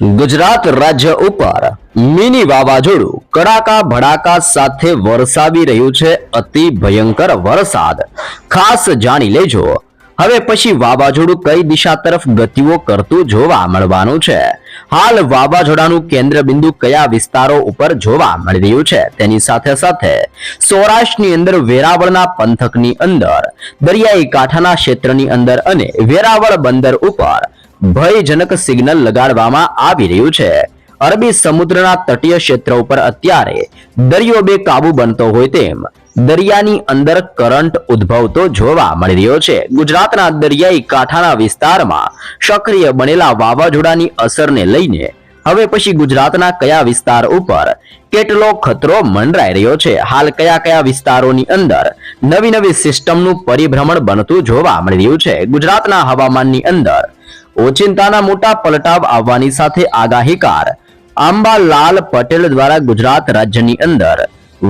ગુજરાત રાજ્ય ઉપર મિની વાવાઝોડું કડાકા ભડાકા સાથે વરસાવી રહ્યું છે. અતિ ભયંકર વરસાદ. ખાસ જાણી લેજો. હવે પછી વાવાઝોડું કઈ દિશા તરફ ગતિઓ કરતું જોવા મળવાનું છે. હાલ વાવાઝોડાનું કેન્દ્ર બિંદુ કયા વિસ્તારો ઉપર જોવા મળી રહ્યું છે? તેની સાથે સાથે સૌરાષ્ટ્રની અંદર વેરાવળના પંથકની અંદર, દરિયાઈ કાંઠાના ક્ષેત્રની અંદર અને વેરાવળ બંદર ઉપર ભયજનક સિગ્નલ લગાડવામાં આવી રહ્યું છે. અરબી સમુદ્રના તટીય ક્ષેત્ર ઉપર અત્યારે દરિયો બે કાબુ બનતો હોય તેમ દરિયાની અંદર કરંટ ઉદ્ભવતો જોવા મળી રહ્યો છે. ગુજરાતના દરિયાઈ કાંઠાના વિસ્તારમાં સક્રિય બનેલા વાવાઝોડાની અસરને લઈને હવે પછી ગુજરાતના કયા વિસ્તાર ઉપર કેટલો ખતરો મંડરાઈ રહ્યો છે? હાલ કયા કયા વિસ્તારોની અંદર નવી નવી સિસ્ટમનું પરિભ્રમણ બનતું જોવા મળી રહ્યું છે? ગુજરાતના હવામાનની અંદર ઓચિંતાના મોટા પલટાવ આવવાની સાથે આગાહીકાર. આંબાલાલ પટેલ દ્વારા ગુજરાત રાજ્યની અંદર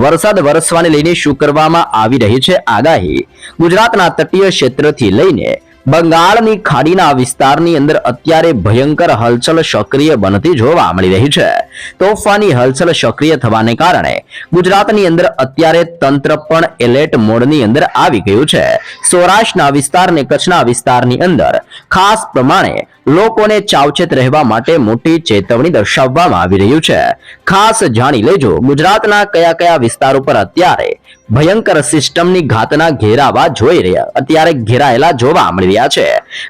વરસાદ વરસવાને લઈને શું કરવામાં આવી રહી છે આગાહી? ગુજરાતના તટીય ક્ષેત્રથી લઈને બંગાળની ખાડીના વિસ્તારની અંદર અત્યારે ભયંકર હલચલ સક્રિય બનતી જોવા મળી રહી છે. તોફાની હલચલ સક્રિય થવાને કારણે ગુજરાતની અંદર અત્યારે તંત્ર પણ એલર્ટ મોડની અંદર આવી ગયું છે. સૌરાષ્ટ્રના વિસ્તાર ને કચ્છના વિસ્તારની અંદર ખાસ પ્રમાણે લોકોને ચાવચેત રહેવા માટે મોટી ચેતવણી દર્શાવવામાં આવી રહ્યું છે. ખાસ જાણી લેજો ગુજરાતના કયા કયા વિસ્તારો પર અત્યારે ભયંકર સિસ્ટમની ઘાતના ઘેરાવા જોઈ રહ્યા, અત્યારે ઘેરાયેલા જોવા મળી રહ્યા છે.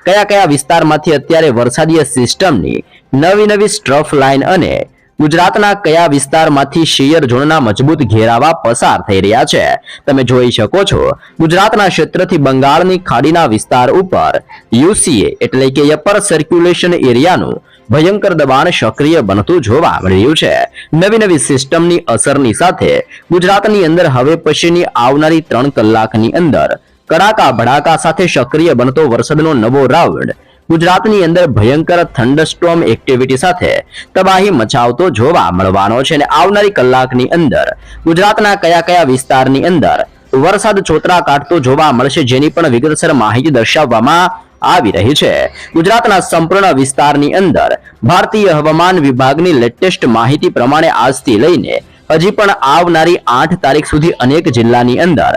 કયા કયા વિસ્તારમાંથી અત્યારે વરસાદીય સિસ્ટમની નવી નવી સ્ટ્રફ લાઇન અને ગુજરાતના કયા વિસ્તારમાંથી શિયર ઝોનના મજબૂત ઘેરાવા પસાર થઈ રહ્યા છે? તમે જોઈ શકો છો, ગુજરાતના ક્ષેત્રથી બંગાળની ખાડીના વિસ્તાર ઉપર યુસીએ એટલે કે અપર સર્ક્યુલેશન એરિયાનું ભયંકર દબાણ સક્રિય બનતું જોવા મળી રહ્યું છે. નવી નવી સિસ્ટમની અસરની સાથે ગુજરાતની અંદર હવે પછીની આવનારી ત્રણ કલાકની અંદર કડાકા ભડાકા સાથે સક્રિય બનતો વરસાદનો નવો રાઉન્ડ, ગુજરાતની અંદર ભયંકર થંડરસ્ટોર્મ એક્ટિવિટી સાથે તબાહી મચાવતો જોવા મળવાનો છે અને આવનારી કલાકની અંદર ગુજરાતના કયા કયા વિસ્તારની અંદર વરસાદ ચોતરા કાઢતો જોવા મળશે જેની પણ વિગતસર માહિતી દર્શાવવામાં આવી રહી છે. ગુજરાતના સંપૂર્ણ વિસ્તારની અંદર ભારતીય હવામાન વિભાગની લેટેસ્ટ માહિતી પ્રમાણે આજથી લઈને હજી પણ આવનારી આઠ તારીખ સુધી અનેક જિલ્લાની અંદર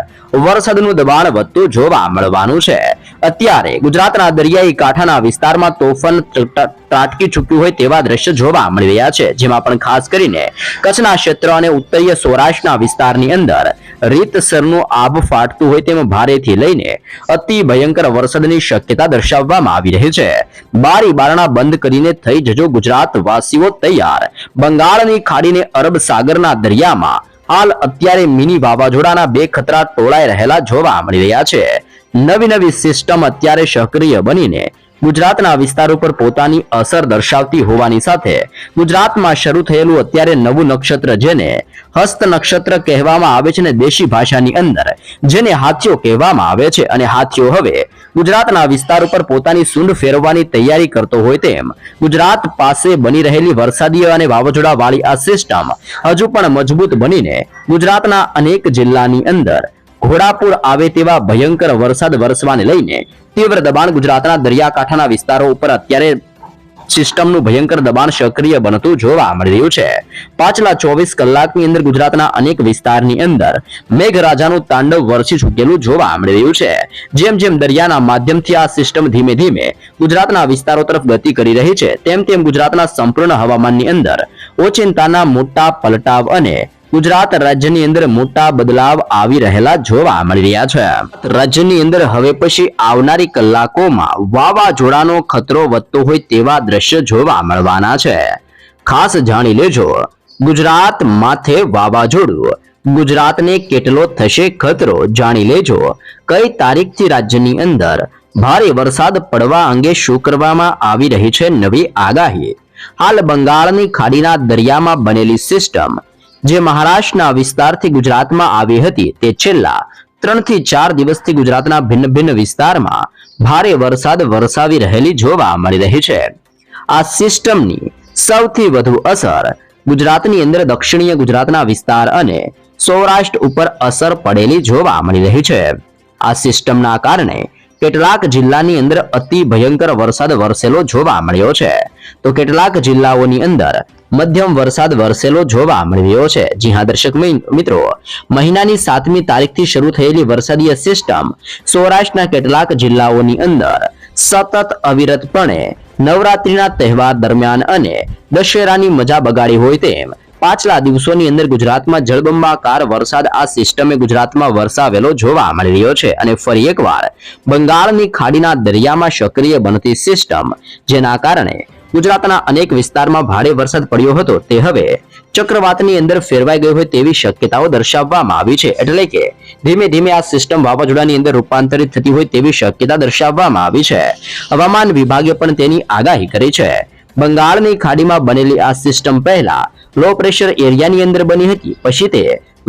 વરસાદનું દબાણ વધતું જોવા મળવાનું છે. અત્યારે ગુજરાતના દરિયાઈ કાંઠાના વિસ્તારમાં તોફાન ત્રાટકી ચૂક્યું હોય તેવા દ્રશ્ય જોવા મળી રહ્યા છે, જેમાં પણ ખાસ કરીને કચ્છના ક્ષેત્ર અને ઉત્તરીય સૌરાષ્ટ્રના વિસ્તારની અંદર રીતસરનું આબ ફાટતું હોય તેમ ભારેથી લઈને અતિ ભયંકર વરસાદની શક્યતા દર્શાવવામાં આવી રહી છે. બારી બારણા બંધ કરીને થઈ જજો ગુજરાત વાસીઓ તૈયાર. બંગાળની ખાડીને અરબ સાગરના દરિયામાં હાલ અત્યારે મિની વાવાઝોડાના બે ખતરા ટોળાઈ રહેલા જોવા મળી રહ્યા છે. નવી નવી સિસ્ટમ અત્યારે સક્રિય બનીને ગુજરાતના વિસ્તાર ઉપર પોતાની અસર દર્શાવતી હોવાની સાથે ગુજરાતમાં શરૂ થયેલું અત્યારે નવું નક્ષત્ર જેને હસ્ત નક્ષત્ર કહેવામાં આવે છે અને દેશી ભાષાની અંદર, જેને હાથીઓ કહેવામાં આવે છે અને હાથીઓ હવે ગુજરાતના વિસ્તાર ઉપર પોતાની સૂંઢ ફેરવવાની તૈયારી કરતો હોય તેમ ગુજરાત પાસે બની રહેલી વરસાદી અને વાવાઝોડા વાળી આ સિસ્ટમ હજુ પણ મજબૂત બનીને ગુજરાતના અનેક જિલ્લાની અંદર ઘોડાપુર આવે તેવા ભયંકર વરસાદ વરસવાને લઈને તીવ્ર દબાણ ગુજરાતના દરિયાકાંઠાના વિસ્તારો ઉપર અત્યારે સિસ્ટમનું ભયંકર દબાણ સક્રિય બનતું જોવા મળી રહ્યું છે. પાછલા ચોવીસ કલાકની અંદર ગુજરાતના અનેક વિસ્તારની અંદર મેઘરાજાનું તાંડવ વરસી ચૂકેલું જોવા મળી રહ્યું છે. જેમ જેમ દરિયાના માધ્યમથી આ સિસ્ટમ ધીમે ધીમે ગુજરાતના વિસ્તારો તરફ ગતિ કરી રહી છે, તેમ તેમ ગુજરાતના સંપૂર્ણ હવામાનની અંદર ઓચિંતાના મોટા પલટાવ અને ગુજરાત રાજ્યની અંદર મોટા બદલાવ આવી રહેલા જોવા મળી રહ્યા છે. રાજ્યની અંદર હવે પછી આવનારી કલાકોમાં વાવાઝોડાનો ખતરો વધતો હોય તેવા દ્રશ્ય જોવા મળવાના છે. ખાસ જાણી લેજો, ગુજરાત માથે વાવાઝોડું, ગુજરાતને કેટલો થશે ખતરો જાણી લેજો. કઈ તારીખથી રાજ્યની અંદર ભારે વરસાદ પડવા અંગે શું કરવામાં આવી રહી છે નવી આગાહી? હાલ બંગાળની ખાડીના દરિયામાં બનેલી સિસ્ટમ જે મહારાષ્ટ્રના વિસ્તારથી ગુજરાતમાં આવી હતી તે છેલ્લા ત્રણથી ચાર દિવસથી ગુજરાતના ભિન્ન ભિન્ન વિસ્તારમાં ભારે વરસાદ વરસાવી રહેલી જોવા મળી રહી છે. આ સિસ્ટમની સૌથી વધુ અસર ગુજરાતની અંદર દક્ષિણીય ગુજરાતના વિસ્તાર અને સૌરાષ્ટ્ર ઉપર અસર પડેલી જોવા મળી રહી છે. આ સિસ્ટમના કારણે કેટલાક જિલ્લાની અંદર અતિ ભયંકર વરસાદ વરસેલો જોવા મળ્યો છે. તો કેટલાક જિલ્લાઓની અંદર મધ્યમ વરસાદ વરસેલો જોવા મળ્યો છે. જી હા, દર્શક મિત્રો, મહિનાની સાતમી તારીખથી શરૂ થયેલી વરસાદીય સિસ્ટમ સૌરાષ્ટ્રના કેટલાક જિલ્લાઓની અંદર સતત અવિરતપણે નવરાત્રીના તહેવાર દરમિયાન અને દશેરાની મજા બગાડી હોય તેમ પાછલા દિવસોની અંદર ગુજરાતમાં જળબંબાકાર વરસાદ આ સિસ્ટમે ગુજરાતમાં વરસાવેલો જોવા મળી રહ્યો છે. અને ફરી એકવાર બંગાળની ખાડીના દરિયામાં સક્રિય બનતી સિસ્ટમ જેના કારણે ગુજરાતના અનેક વિસ્તારમાં ભારે વરસાદ પડ્યો હતો. તે હવે ચક્રવાતની અંદર ફેરવાઈ ગયો હોય તેવી શક્યતાઓ દર્શાવવામાં આવી છે. એટલે કે ધીમે ધીમે આ સિસ્ટમ વાવાઝોડાની અંદર રૂપાંતરિત થતી હોય તેવી શક્યતા દર્શાવવામાં આવી છે. હવામાન વિભાગે પણ તેની આગાહી કરી છે. બંગાળની ખાડીમાં બનેલી આ સિસ્ટમ પહેલા લો પ્રેશર એરિયાની અંદર બની હતી. પછી તે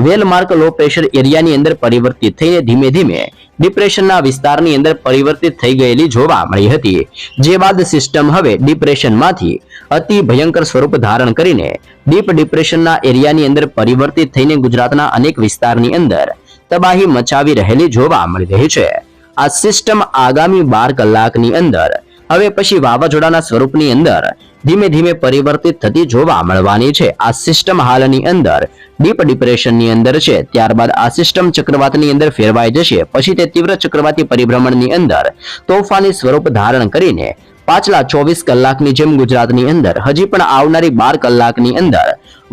વેલમાર્ક લો પ્રેશર એરિયાની અંદર પરિવર્તિત થઈને ધીમે ધીમે ડિપ્રેશનના વિસ્તારની અંદર પરિવર્તિત થઈ ગયેલી જોવા મળી હતી. જે બાદ સિસ્ટમ હવે ડિપ્રેશનમાંથી અતિ ભયંકર સ્વરૂપ ધારણ કરીને ડીપ ડિપ્રેશનના એરિયાની અંદર પરિવર્તિત થઈને ગુજરાતના અનેક વિસ્તારની અંદર તબાહી મચાવી રહેલી જોવા મળી રહી છે. આ સિસ્ટમ આગામી બાર કલાકની અંદર, હવે પછી વાવાઝોડાના સ્વરૂપની અંદર ધીમે ધીમે પરિવર્તિત થતી જોવા મળવાની છે. આ સિસ્ટમ હાલની અંદર ડીપ ડિપ્રેશનની અંદર છે. ત્યારબાદ આ સિસ્ટમ ચક્રવાતની અંદર ફેરવાઈ જશે. પછી તે તીવ્ર ચક્રવાતી પરિભ્રમણની અંદર તોફાની સ્વરૂપ ધારણ કરીને પાછલા ચોવીસ કલાકની જેમ ગુજરાતની અંદર, હજી પણ આવનારી બાર કલાકની અંદર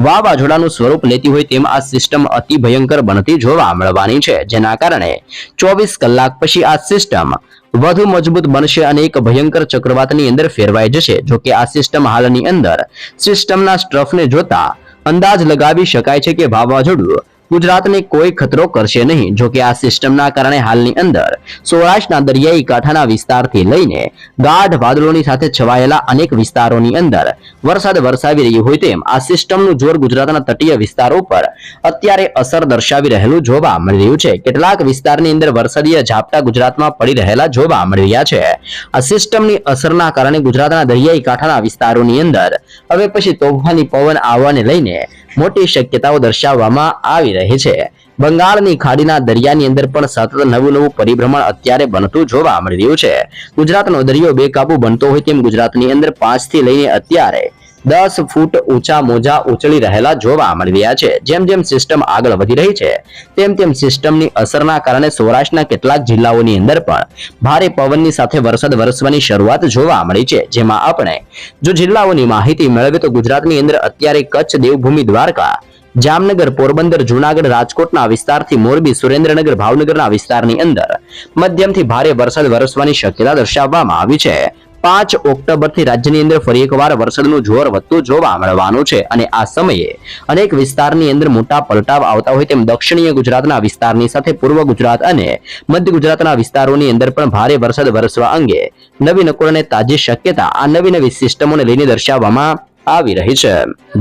વાવાઝોડાનું સ્વરૂપ લેતી હોય તેમ આ સિસ્ટમ અતિ ભયંકર બનતી જોવા મળવાની છે. જેના કારણે ચોવીસ કલાક પછી આ સિસ્ટમ વધુ મજબૂત બનશે અને એક ભયંકર ચક્રવાતની અંદર ફેરવાઈ જશે. જો કે આ સિસ્ટમ હાલની અંદર સિસ્ટમના સ્ટ્રફને જોતા અંદાજ લગાવી શકાય છે કે વાવાઝોડું ગુજરાતને કોઈ ખતરો કરશે નહીં. જોકે આ સિસ્ટમના કારણે હાલની અંદર સૌરાષ્ટ્રના દરિયાઈ કાંઠાના વિસ્તારથી લઈને ગાઢ વાદળોની સાથે છવાયેલા અનેક વિસ્તારોની અંદર વરસાદ વરસાવી રહ્યું હોય તેમ આ સિસ્ટમનું જોર ગુજરાતના તટીય વિસ્તારો પર અત્યારે અસર દર્શાવી રહેલું જોવા મળી રહ્યું છે. કેટલાક વિસ્તારની અંદર વરસાદીય ઝાપટા ગુજરાતમાં પડી રહેલા જોવા મળી રહ્યા છે. આ સિસ્ટમની અસરના કારણે ગુજરાતના દરિયાઈ કાંઠાના વિસ્તારોની અંદર હવે પછી તોફાની પવન આવવાને લઈને મોટી શક્યતાઓ દર્શાવવામાં આવી રહી છે. બંગાળની ખાડીના દરિયાની અંદર પણ સતત નવું નવું પરિભ્રમણ અત્યારે બનતું જોવા મળી રહ્યું છે. ગુજરાતનો દરિયો બેકાબુ બનતો હોય તેમ ગુજરાતની અંદર પાંચથી લઈને અત્યારે દસ ફૂટ ઊંચા મોજા ઉછળી રહેલા જોવા મળી રહ્યા છે. જેમ જેમ સિસ્ટમ આગળ વધી રહી છે, તેમ તેમ સિસ્ટમની અસરના કારણે સૌરાષ્ટ્રના કેટલાક જિલ્લાઓની અંદર પણ ભારે પવનની સાથે વરસાદ વરસવાની શરૂઆત જોવા મળી છે. જેમાં આપણે જો જિલ્લાઓની માહિતી મેળવીએ તો ગુજરાતની અંદર અત્યારે કચ્છ, દેવભૂમિ, દ્વારકા, જામનગર, પોરબંદર, જુનાગઢ, રાજકોટના વિસ્તારથી મોરબી, સુરેન્દ્રનગર, ભાવનગરના વિસ્તારની અંદર મધ્યમથી ભારે વરસાદ વરસવાની શક્યતા દર્શાવવામાં આવી છે. પાંચ ઓક્ટોબરથી રાજ્યની અંદર ફરી એકવાર વરસાદનું જોર વધતું જોવા મળવાનું છે. અને આ સમયે અનેક વિસ્તારની અંદર મોટા પલટાવ આવતા હોય તેમ દક્ષિણીય ગુજરાતના વિસ્તારની સાથે પૂર્વ ગુજરાત અને મધ્ય ગુજરાતના વિસ્તારોની અંદર પણ ભારે વરસાદ વરસવા અંગે નવી નકોર તાજી શક્યતા આ નવી નવી સિસ્ટમોને લઈને દર્શાવવામાં આવી રહી છે.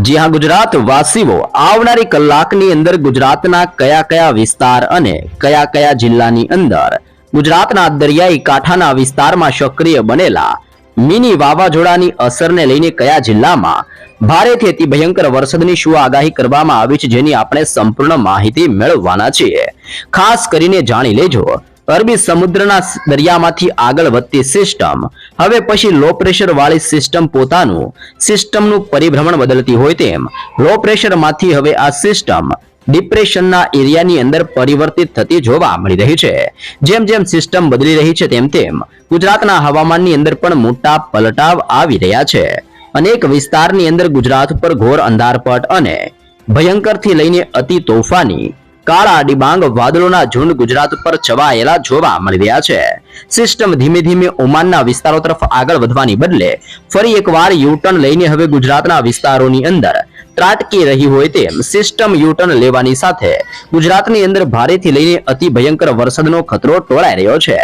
જી હા, ગુજરાત વાસીઓ, આવનારી કલાકની અંદર ગુજરાતના કયા કયા વિસ્તાર અને કયા કયા જિલ્લાની અંદર ગુજરાતના દરિયાઈ કાંઠાના વિસ્તારમાં સક્રિય બનેલા મિની વાવાઝોડાની અસરને લઈને કયા જિલ્લામાં ભારેથી અતિ ભયંકર વરસાદની શું આગાહી કરવામાં આવી છે જેની આપણે સંપૂર્ણ માહિતી મેળવવાના છીએ. ખાસ કરીને જાણી લેજો. અરબી સમુદ્રના દરિયામાંથી આગળ વધતી સિસ્ટમ. હવે પછી લો પ્રેશર વાળી સિસ્ટમ પોતાનું. સિસ્ટમનું પરિભ્રમણ બદલતી હોય તેમ. લો પ્રેશરમાંથી હવે આ સિસ્ટમ ડિપ્રેશનના એરિયાની અંદર પરિવર્તિત થતી જોવા મળી રહી છે. જેમ જેમ સિસ્ટમ બદલી રહી છે, તેમ તેમ ગુજરાતના હવામાનની અંદર પણ મોટા પલટાવ આવી રહ્યા છે. અનેક વિસ્તારની અંદર ગુજરાત પર ઘોર અંધારપટ અને ભયંકરથી લઈને અતિ તોફાની, કાળા ડિબાંગ વાદળોના ઝુંડ ગુજરાત પર છવાયેલા જોવા મળી રહ્યા છે. સિસ્ટમ ધીમે ધીમે ઓમાનના વિસ્તારો તરફ આગળ વધવાની બદલે ફરી એકવાર યુટર્ન લઈને હવે ગુજરાતના વિસ્તારોની અંદર ત્રાટકી રહી હોય તેમ સિસ્ટમ યુટર્ન લેવાની સાથે ગુજરાતની અંદર ભારેથી લઈને અતિ ભયંકર વરસાદનો ખતરો ટોળાઈ રહ્યો છે.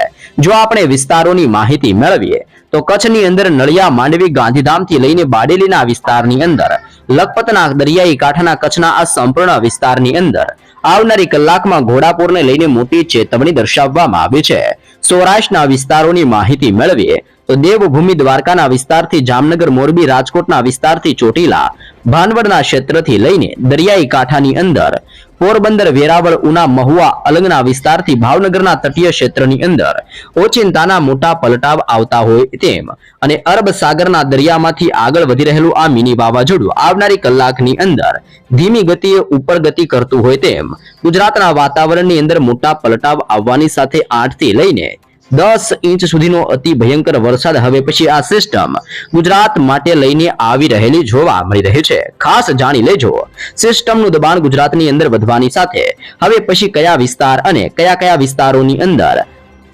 જો આપણે વિસ્તારોની માહિતી મેળવીએ, તો કચ્છની અંદર નળિયા, માંડવી, ગાંધીધામથી લઈને બાડેલીના વિસ્તારની અંદર, લખપતના દરિયાઈ કાંઠાના કચ્છના આ સંપૂર્ણ વિસ્તારની અંદર આવનારી કલાકમાં ઘોડાપુરને લઈને મોટી ચેતવણી દર્શાવવામાં આવી છે. સૌરાષ્ટ્રના વિસ્તારોની માહિતી મેળવીએ, તો દેવભૂમિ દ્વારકાના વિસ્તારથી જામનગર, મોરબી, રાજકોટના વિસ્તારથી ચોટીલા ભાનવડના ક્ષેત્રથી લઈને દરિયાઈ કાંઠાની અંદર, પોરબંદર, વેરાવળ, ઉના, મહુવા, અલંગના વિસ્તારથી ભાવનગરના તટીય ક્ષેત્રની અંદર ઓચિંતાના મોટા પલટાવ આવતા હોય તેમ અને અરબ સાગરના દરિયામાંથી આગળ વધી રહેલું આ મિની વાવાઝોડું આવનારી કલાકની અંદર ધીમી ગતિએ ઉપર ગતિ કરતું હોય તેમ ગુજરાતના વાતાવરણની અંદર મોટા પલટાવ આવવાની સાથે આઠથી લઈને દસ ઇંચ સુધીનો અતિ ભયંકર વરસાદ હવે પછી આ સિસ્ટમ ગુજરાત માટે લઈને આવી રહેલી જોવા મળી રહી છે. ખાસ જાણી લેજો. સિસ્ટમનું દબાણ ગુજરાતની અંદર વધવાની સાથે હવે પછી કયા વિસ્તાર અને કયા કયા વિસ્તારોની અંદર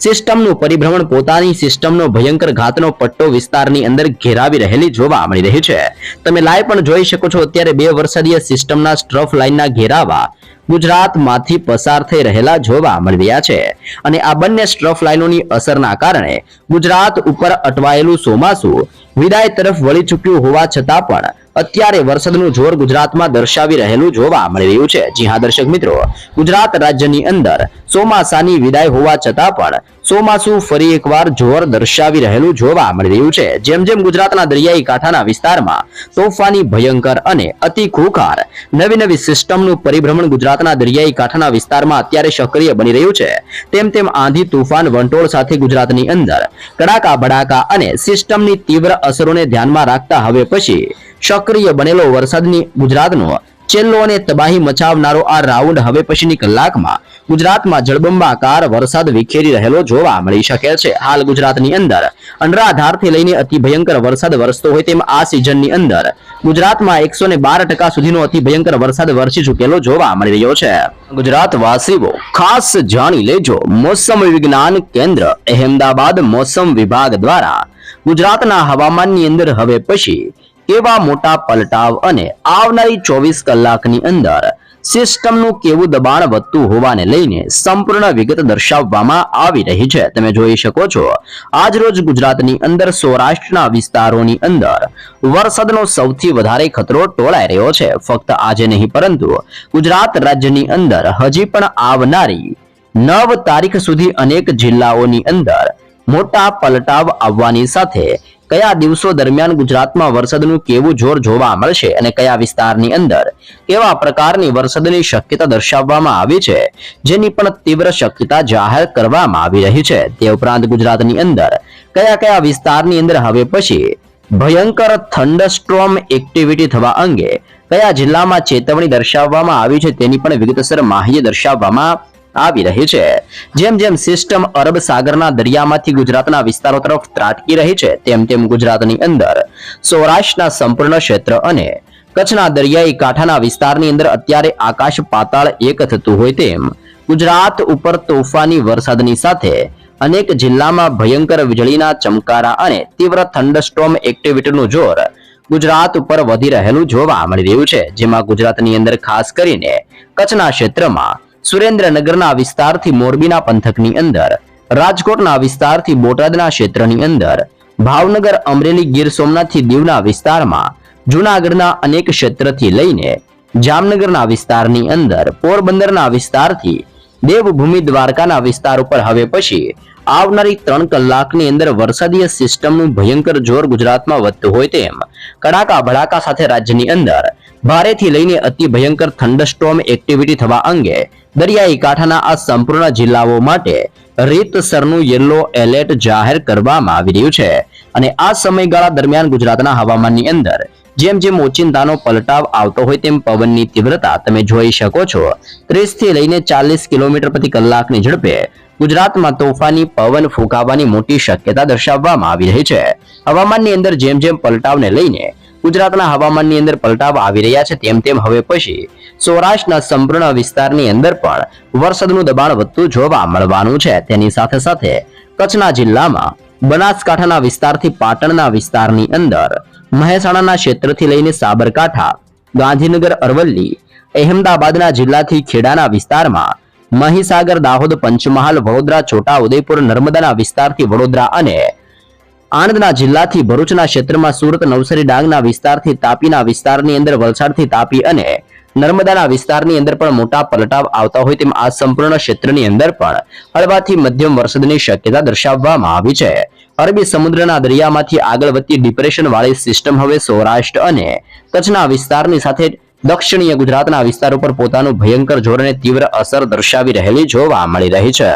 સિસ્ટમનું પરિભ્રમણ પોતાની સિસ્ટમનો ભયંકર ઘાતનો પટ્ટો વિસ્તારની અંદર ઘેરાવી રહેલી જોવા મળી રહી છે. તમે લાઈવ પણ જોઈ શકો છો અત્યારે બે વરસાદીય સિસ્ટમના સ્ટ્રફ લાઇનના ઘેરાવા ગુજરાતમાંથી પસાર થઈ રહેલા જોવા મળ્યા છે. અને આ બંને સ્ટ્રફ લાઇનોની અસરના કારણે ગુજરાત ઉપર અટવાયેલું ચોમાસું વિદાય તરફ વળી ચૂક્યું હોવા છતાં પણ અત્યારે વરસાદનું જોર ગુજરાતમાં દર્શાવી રહેલું જોવા મળી રહ્યું છે. જી હા, દર્શક મિત્રો, ગુજરાત રાજ્યની અંદર ચોમાસાની વિદાય હોવા છતાં પણ ચોમાસું ફરી એકવાર જોર દર્શાવી રહેલું જોવા મળી રહ્યું છે. જેમ જેમ ગુજરાતના દરિયાઈ કાંઠાના વિસ્તારમાં તોફાની ભયંકર અને અતિ ખુખાર નવી નવી સિસ્ટમનું પરિભ્રમણ ગુજરાતના દરિયાઈ કાંઠાના વિસ્તારમાં અત્યારે સક્રિય બની રહ્યું છે. તેમ તેમ આંધી તુફાન વંટોળ સાથે ગુજરાતની અંદર કડાકા ભડાકા અને સિસ્ટમની તીવ્ર અસરોને ધ્યાનમાં રાખતા હવે પછી સક્રિય બનેલો વરસાદની ગુજરાતનો છેલ્લો અને તબાહી મચાવનારો આ રાઉન્ડ હવે પછીની કલાકમાં ગુજરાતમાં જળબંબાકાર વરસાદ વિખેરી રહેલો જોવા મળી શકે છે. હાલ ગુજરાતની અંદર અનરાધારથી લઈને અતિ ભયંકર વરસાદ વરસતો હોય તેમ આ સિઝનની અંદર ગુજરાતમાં એકસો સુધીનો અતિ ભયંકર વરસાદ વરસી ચૂકેલો જોવા મળી રહ્યો છે. ગુજરાત વાસીઓ ખાસ જાણી લેજો, મોસમ વિજ્ઞાન કેન્દ્ર અહેમદાબાદ મોસમ વિભાગ દ્વારા ગુજરાતના હવામાનની અંદર હવે પછી કેવા મોટા પલટાવ અને આવનારી ચોવીસ કલાકની અંદર સિસ્ટમનું કેવું દબાણ વધતું હોવાને લઈને સંપૂર્ણ વિગત દર્શાવવામાં આવી રહી છે. તમે જોઈ શકો છો, આજરોજ ગુજરાતની અંદર સૌરાષ્ટ્રના વિસ્તારોની અંદર વરસાદનો સૌથી વધારે ખતરો ટોળાઈ રહ્યો છે. ફક્ત આજે નહીં, પરંતુ ગુજરાત રાજ્યની અંદર હજી પણ આવનારી નવ તારીખ સુધી અનેક જિલ્લાઓની અંદર મોટા પલટાવ આવવાની સાથે કયા દિવસો દરમિયાન ગુજરાતમાં વરસાદનું કેવું જોર જોવા મળશે અને કયા વિસ્તારની અંદર કેવા પ્રકારની વરસાદની શક્યતા દર્શાવવામાં આવી છે, જેની પણ તીવ્ર શક્યતા જાહેર કરવામાં આવી રહી છે, તે ઉપરાંત ગુજરાતની અંદર કયા કયા વિસ્તારની અંદર હવે પછી ભયંકર થંડરસ્ટ્રોમ એક્ટિવિટી થવા અંગે કયા જિલ્લામાં ચેતવણી દર્શાવવામાં આવી છે તેની પણ વિગતસર માહિતી દર્શાવવામાં આવી રહી છે. જેમ જેમ સિસ્ટમ અરબ સાગરના દરિયામાંથી ગુજરાતના વિસ્તારો તરફ ત્રાટકી રહી છે, તેમ તેમ ગુજરાતની અંદર સૌરાષ્ટ્રના સંપૂર્ણ ક્ષેત્ર અને કચ્છના દરિયાઈ કાંઠાના વિસ્તારની અંદર અત્યારે આકાશ પાતાળ એક થતું હોય તેમ ગુજરાત ઉપર તોફાની વરસાદની સાથે અનેક જિલ્લામાં ભયંકર વીજળીના ચમકારા અને તીવ્ર થંડસ્ટોમ એક્ટિવિટીનું જોર ગુજરાત ઉપર વધી રહેલું જોવા મળી રહ્યું છે, જેમાં ગુજરાતની અંદર ખાસ કરીને કચ્છના ક્ષેત્રમાં સુરેન્દ્રનગરના વિસ્તારથી મોરબીના પંથકની અંદર, રાજકોટના વિસ્તારથી બોટાદના ક્ષેત્રની અંદર, ભાવનગર, અમરેલી, ગીર સોમનાથથી દીવના વિસ્તારમાં, જૂનાગઢના અનેક ક્ષેત્રથી લઈને જામનગરના વિસ્તારની અંદર, પોરબંદરના વિસ્તારથી દેવભૂમિ દ્વારકાના વિસ્તાર ઉપર. હવે પછી આવનારી ત્રણ કલાકની અંદર વરસાદીય સિસ્ટમનું ભયંકર જોર ગુજરાતમાં વધતું હોય તેમ કડાકા ભડાકા સાથે રાજ્યની અંદર ભારેથી લઈને અતિ ભયંકર થંડરસ્ટોર્મ એક્ટિવિટી થવા અંગે દરિયાઈ કાંઠાના આ સંપૂર્ણ જિલ્લાઓ માટે રીતસરનું યલો એલર્ટ જાહેર કરવામાં આવી રહ્યું છે. અને આ સમયગાળા દરમિયાન ગુજરાતના હવામાનની અંદર જેમ જેમ ઓચિંતાનો પલટાવ આવતો હોય તેમ પવનની તીવ્રતા તમે જોઈ શકો છો. ત્રીસથી લઈને ચાલીસ કિલોમીટર પ્રતિ કલાકની ઝડપે ગુજરાતમાં તોફાની પવન ફૂંકાવાની મોટી શક્યતા દર્શાવવામાં આવી રહી છે. હવામાનની અંદર જેમ જેમ પલટાવને લઈને ગુજરાતના હવામાનની અંદર પલટાવ આવી રહ્યા છે તેમ તેમ હવે પછી સૌરાષ્ટ્રના સંપૂર્ણ વિસ્તારની અંદર પણ વરસાદનું દબાણ વધતું જોવા મળવાનું છે. તેની સાથે સાથે કચ્છના જિલ્લામાં બનાસકાંઠાના વિસ્તારથી પાટણના વિસ્તારની અંદર મહેસાણાના ક્ષેત્રથી લઈને સાબરકાંઠા, ગાંધીનગર, અરવલ્લી, અહેમદાબાદના જિલ્લાથી ખેડાના વિસ્તારમાં મહીસાગર, દાહોદ, પંચમહાલ, વડોદરા છોટા ઉદયપુર નર્મદાના વિસ્તારથી વડોદરા અને આણંદના જિલ્લાથી ભરૂચના ક્ષેત્રમાં સુરત, નવસારી, ડાંગના વિસ્તારથી તાપીના વિસ્તારની અંદર વલસાડથી તાપી અને નર્મદાના વિસ્તારની અંદર પણ મોટા પલટાવ આવતા હોય તેમ આ સંપૂર્ણ ક્ષેત્રની અંદર પણ હળવાથી મધ્યમ વરસાદની શક્યતા દર્શાવવામાં આવી છે. અરબી સમુદ્રના દરિયામાંથી આગળ વધતી ડિપ્રેશન વાળી સિસ્ટમ હવે સૌરાષ્ટ્ર અને કચ્છના વિસ્તારની સાથે દક્ષિણીય ગુજરાતના વિસ્તાર ઉપર પોતાનું ભયંકર જોરને તીવ્ર અસર દર્શાવી રહેલી જોવા મળી રહી છે.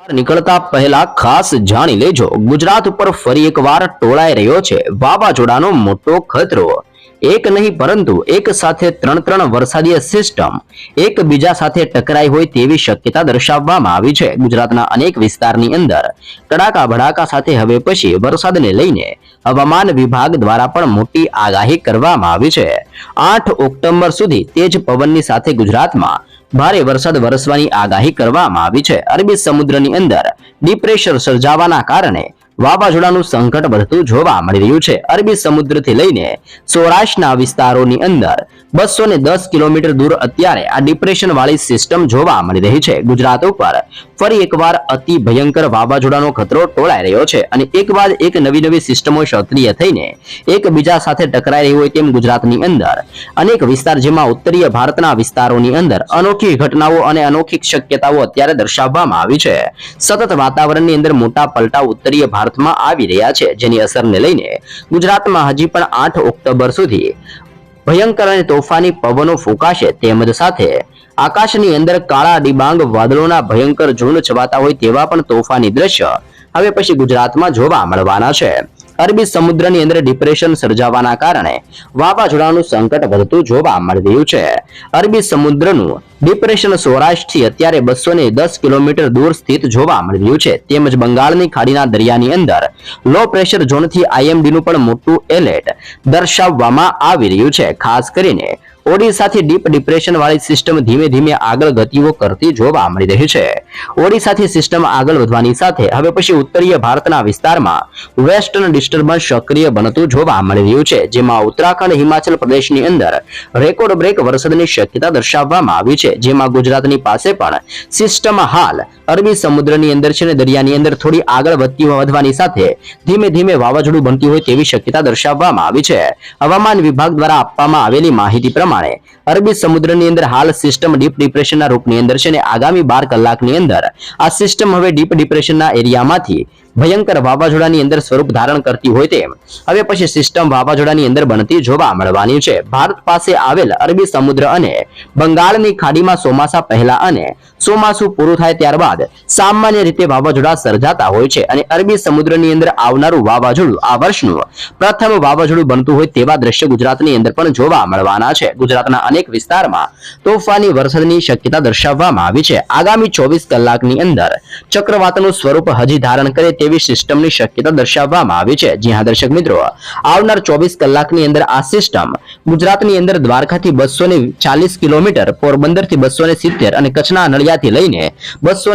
નીકળતા પહેલા ખાસ જાણી લેજો. ગુજરાત ઉપર ફરી એકવાર ટોળાઈ રહ્યો છે. વાવાઝોડાનો મોટો ખતરો એક નહીં, પરંતુ એક સાથે ત્રણ ત્રણ વરસાદીય સિસ્ટમ એકબીજા સાથે ટકરાઈ હોય તેવી શક્યતા દર્શાવવામાં આવી છે. ગુજરાતના અનેક વિસ્તારની અંદર કડાકા ભડાકા સાથે હવે પછી વરસાદને લઈને હવામાન વિભાગ દ્વારા પણ મોટી આગાહી કરવામાં આવી છે. આઠ ઓક્ટોબર સુધી તેજ પવનની સાથે ગુજરાતમાં ભારે વરસાદ વરસવાની આગાહી કરવામાં આવી છે. અરબી સમુદ્રની અંદર ડિપ્રેશર સર્જાવાના કારણે વાવાઝોડાનું સંકટ વધતું જોવા મળી રહ્યું છે. અરબી સમુદ્રથી લઈને સૌરાષ્ટ્રના વિસ્તારોની અંદર બસો કિલોમીટર દૂર અત્યારે આ ડિપ્રેશન વાળી સિસ્ટમ જોવા મળી રહી છે. ગુજરાત ઉપર ફરી એકવાર અતિ ભયંકર વાવાઝોડાનો ખતરો ટોળાઈ રહ્યો છે અને એક બાદ એક નવી નવી સિસ્ટમો સક્રિય થઈને એકબીજા સાથે ટકરાઈ રહી હોય તેમ ગુજરાતની અંદર અનેક વિસ્તાર જેમાં ઉત્તરીય ભારતના વિસ્તારોની અંદર અનોખી ઘટનાઓ અને અનોખી શક્યતાઓ અત્યારે દર્શાવવામાં આવી છે. સતત વાતાવરણની અંદર મોટા પલટા ઉત્તરીય ભારતમાં આવી રહ્યા છે, જેની અસરને લઈને ગુજરાતમાં હજી પણ આઠ ઓક્ટોબર સુધી ભયંકર અને તોફાની પવનો ફૂંકાશે તેમજ સાથે આકાશની અંદર કાળા ડિબાંગ વાદળોના ભયંકર ઝુંડ છવાતા હોય તેવા પણ તોફાની દ્રશ્ય હવે પછી ગુજરાતમાં જોવા મળવાના છે. અરબી સમુદ્રની અંદર ડિપ્રેશન સર્જાવાના કારણે વાવાઝોડાનું સંકટ વધતું જોવા મળી રહ્યું છે. અરબી સમુદ્રનું ડિપ્રેશન સૌરાષ્ટ્રથી અત્યારે બસો ને દસ કિલોમીટર દૂર સ્થિત જોવા મળી રહ્યું છે. તેમજ બંગાળની ખાડીના દરિયાની અંદર લો પ્રેશર ઝોનથી આઈએમડીનું પણ મોટું એલર્ટ દર્શાવવામાં આવી રહ્યું છે. ખાસ કરીને ઓડિશાથી ડીપ ડિપ્રેશન વાળી સિસ્ટમ ધીમે ધીમે આગળ ગતિઓ કરતી જોવા મળી રહી છે. ઓડિશાથી સિસ્ટમ આગળ વધવાની સાથે હવે પછી ઉત્તરીય ભારતના વિસ્તારમાં વેસ્ટર્ન ડિસ્ટર્બન્સ સક્રિય બનતું જોવા મળી રહ્યું છે, જેમાં ઉત્તરાખંડ, હિમાચલ પ્રદેશની અંદર રેકોર્ડ બ્રેક વરસાદની શક્યતા દર્શાવવામાં આવી છે, જેમાં ગુજરાતની પાસે પણ સિસ્ટમ હાલ અરબી સમુદ્રની અંદર છે અને દરિયાની અંદર થોડી આગળ વધતી વધવાની સાથે ધીમે ધીમે વાવાઝોડું બનતી હોય તેવી શક્યતા દર્શાવવામાં આવી છે. હવામાન વિભાગ દ્વારા આપવામાં આવેલી માહિતી પ્રમાણે અરબી સમુદ્રની અંદર હાલ સિસ્ટમ ડીપ ડિપ્રેશનના રૂપની અંદર છે અને આગામી બાર કલાકની અંદર આ સિસ્ટમ હવે ડીપ ડિપ્રેશનના એરિયામાંથી ભયંકર વાવાઝોડાની અંદર સ્વરૂપ ધારણ કરતી હોય તેમ. હવે પછી સિસ્ટમ વાવાઝોડાની અંદર બનતી જોવા મળવાની છે. ભારત પાસે આવેલ અરબી સમુદ્ર અને બંગાળની ખાડીમાં ચોમાસા પહેલા અને ચોમાસું પૂરું થાય ત્યારબાદ સામાન્ય રીતે વાવાઝોડા સર્જાતા હોય છે અને અરબી સમુદ્રની અંદર આવનારું વાવાઝોડું આ વર્ષનું પ્રથમ વાવાઝોડું બનતું હોય તેવા દ્રશ્ય ગુજરાતની અંદર પણ જોવા મળવાના છે. ગુજરાતના અનેક વિસ્તારમાં તોફાની, વરસાદની શક્યતા દર્શાવવામાં આવી છે. આગામી ચોવીસ કલાકની અંદર ચક્રવાતનું સ્વરૂપ હજી ધારણ કરે તેવી સિસ્ટમની શક્યતા દર્શાવવામાં આવી છે. જી દર્શક મિત્રો, આવનાર ચોવીસ કલાકની અંદર આ સિસ્ટમ ગુજરાતની અંદર દ્વારકાથી બસો ને ચાલીસ કિલોમીટર, પોરબંદરથી બસો ને સિત્તેર અને કચ્છના અનળિયાથી લઈને બસો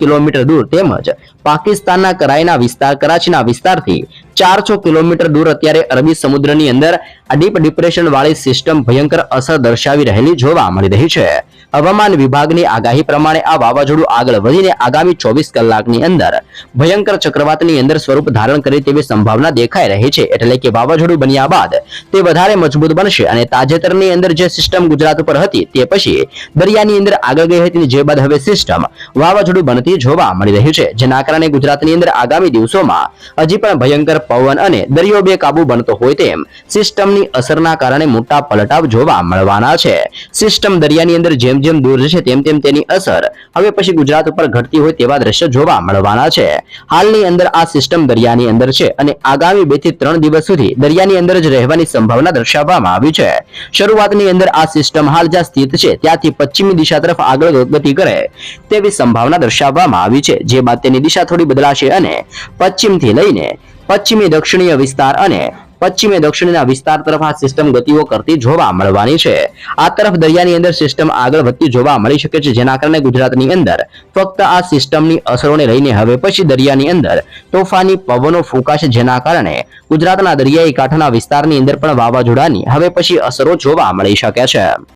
કિલોમીટર દૂર તેમજ પાકિસ્તાનના કરાઈના વિસ્તાર, કરાચીના વિસ્તારથી ચારસો કિલોમીટર દૂર અત્યારે અરબી સમુદ્રની અંદર આ ડીપ ડિપ્રેશન વાળી સિસ્ટમ ભયંકર અસર દર્શાવી રહેલી જોવા મળી રહી છે. હવામાન વિભાગની આગાહી પ્રમાણે આ વાવાઝોડું આગળ વધીને આગામી ચોવીસ કલાકની અંદર ભયંકર ચક્રવાતની અંદર સ્વરૂપ ધારણ કરે તેવી સંભાવના દેખાઈ રહી છે. એટલે કે વાવાઝોડું બન્યા બાદ તે વધારે મજબૂત બનશે અને તાજેતરની અંદર જે સિસ્ટમ ગુજરાત ઉપર હતી તે પછી દરિયાની અંદર આગળ ગઈ હતી જે બાદ હવે સિસ્ટમ વાવાઝોડું બનતી જોવા મળી રહ્યું છે. જેના કારણે ગુજરાતની અંદર આગામી દિવસોમાં હજી પણ ભયંકર પવન અને દરિયો બે કાબુ બનતો હોય તેમ સિસ્ટમની અસરના કારણે મોટા પલટાવ જોવા મળવાના છે. સિસ્ટમ દરિયાની અંદર જેમ જેમ દૂર જશે, તેમ તેમ તેની અસર. હવે પછી ગુજરાત ઉપર ઘટતી હોય તેવા દ્રશ્ય જોવા મળવાના છે. હાલની અંદર આ સિસ્ટમ દરિયાની અંદર છે અને આગામી બેથી ત્રણ દિવસ સુધી દરિયાની અંદર જ રહેવાની સંભાવના દર્શાવવામાં આવી છે. શરૂઆતની અંદર આ સિસ્ટમ હાલ જ્યાં સ્થિત છે, ત્યાંથી પશ્ચિમી દિશા તરફ આગળ ગતિ કરે તેવી સંભાવના દર્શાવવામાં આવી છે જે બાદ તેની દિશા થોડી બદલાશે અને પશ્ચિમથી લઈને પશ્ચિમી દક્ષિણીય વિસ્તાર અને પશ્ચિમે દક્ષિણના વિસ્તાર તરફ આ સિસ્ટમ ગતિઓ કરતી જોવા મળવાની છે. આ તરફ દરિયાની અંદર સિસ્ટમ આગળ વધતી જોવા મળી શકે છે, જેના કારણે ગુજરાતની અંદર ફક્ત આ સિસ્ટમની અસરોને લઈને હવે પછી દરિયાની અંદર તોફાની પવનો ફૂંકાશે, જેના કારણે ગુજરાતના દરિયાઈ કાંઠાના વિસ્તારની અંદર પણ વાવાઝોડાની હવે પછી અસરો જોવા મળી શકે છે.